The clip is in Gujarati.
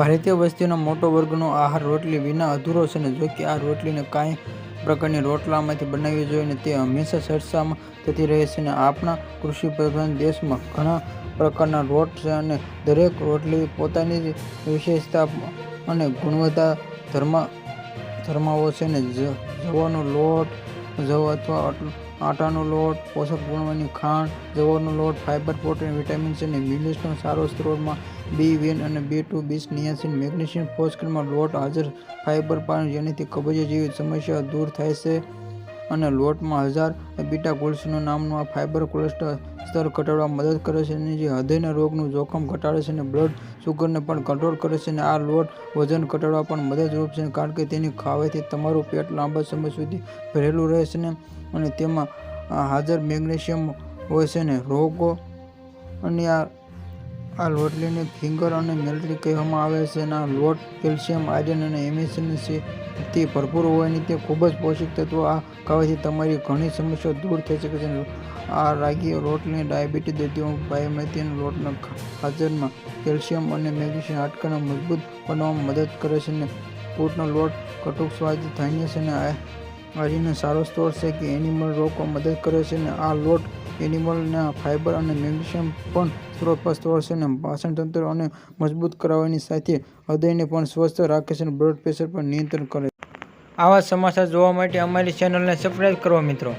ભારતીય વસ્તીનો મોટો વર્ગનો આહાર રોટલી વિના અધૂરો છે ને જો કે આ રોટલીને કાંઈ પ્રકારની રોટલામાંથી બનાવવી જોઈએ ને તે હંમેશા સરસામાં થતી રહે છે ને આપણા કૃષિપ્રધાન દેશમાં ઘણા પ્રકારના રોટ છે અને દરેક રોટલી પોતાની વિશેષતા અને ગુણવત્તા ધર્મા ધર્માવો છે ને જવનો લોટ જવ અથવા આટાનો લોટ, પોષક ગુણવાની ખાંડ જવરનો લોટ ફાઇબર પ્રોટીન વિટામિન્સ અને મિનરલ્સનો સારો સ્ત્રોતમાં બી વેન અને બી ટુ બીસ નિયાસિન મેગ્નેશિયમ ફોસ્કરમાં લોટ હાજર ફાઇબર પાણી જેનાથી કબજિયાત જેવી સમસ્યાઓ દૂર થાય છે. અને લોટમાં હજાર બીટા કોલ્સીનું નામનું આ ફાઇબર કોલેસ્ટ્રોલ સ્તર ઘટાડવામાં મદદ કરે છે અને જે હૃદયના રોગનું જોખમ ઘટાડે છે અને બ્લડ શુગરને પણ કંટ્રોલ કરે છે અને આ લોટ વજન ઘટાડવા પણ મદદરૂપ છે કારણ કે તેની ખાવાથી તમારું પેટ લાંબા સમય સુધી ભરેલું રહે છે ને અને તેમાં હાજર મેગ્નેશિયમ હોય છે ને રોગો અને આ આ લોટલીને ફિંગર અને મેલરી કહેવામાં આવે છે અને આ લોટ કેલ્શિયમ, આયરન અને એમેસિનથી ભરપૂર હોવાની તે ખૂબ જ પૌષ્ટિક તત્વો આ ખાવાથી તમારી ઘણી સમસ્યાઓ દૂર થઈ શકે છે. આ રાગી રોટલી ડાયાબિટીસ દર્દીઓ બાયોમેથિન લોટના હાજરમાં કેલ્શિયમ અને મેગ્નેશિયમ હાડકાને મજબૂત બનાવવામાં મદદ કરે છે અને ફૂટનો લોટ કટુક સ્વાદ થાય છે અને આ આર્યનો સારો સ્ત્રોત છે કે એનિમલ રોકવા મદદ કરે છે અને આ લોટ એનિમલના ફાઇબર અને મેગ્નેશિયમ પણ સ્ત્રોત છે અને પાચનતંત્ર અને મજબૂત કરાવવાની સાથે હૃદયને પણ સ્વસ્થ રાખે છે અને બ્લડ પ્રેશર પર નિયંત્રણ કરે આવા સમાચાર જોવા માટે અમારી ચેનલને સબસ્ક્રાઈબ કરો મિત્રો.